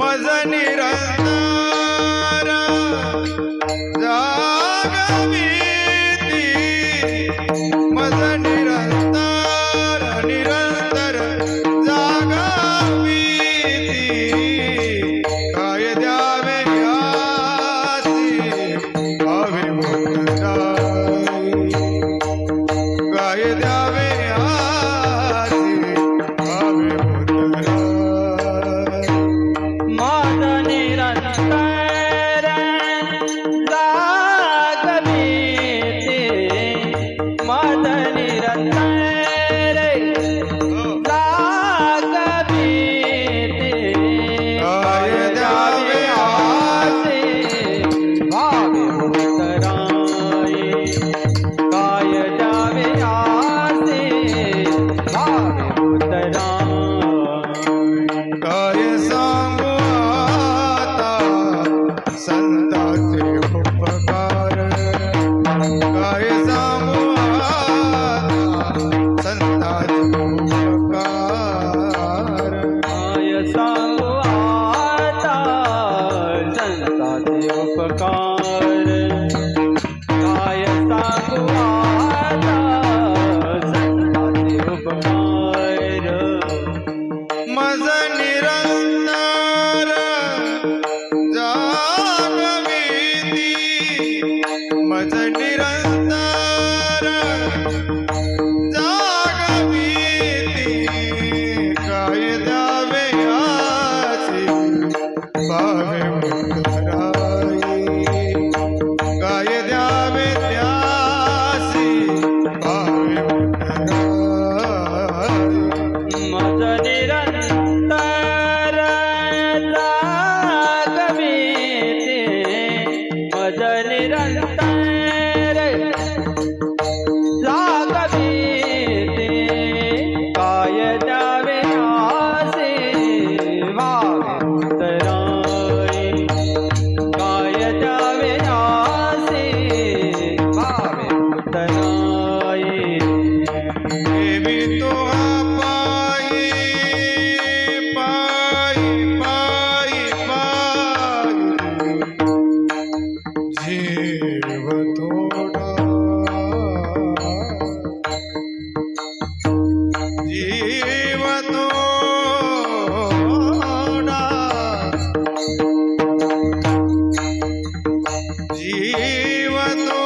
मज निरंतर ಜೀವನು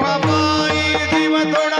શોભા પાઈ જીવ થોડા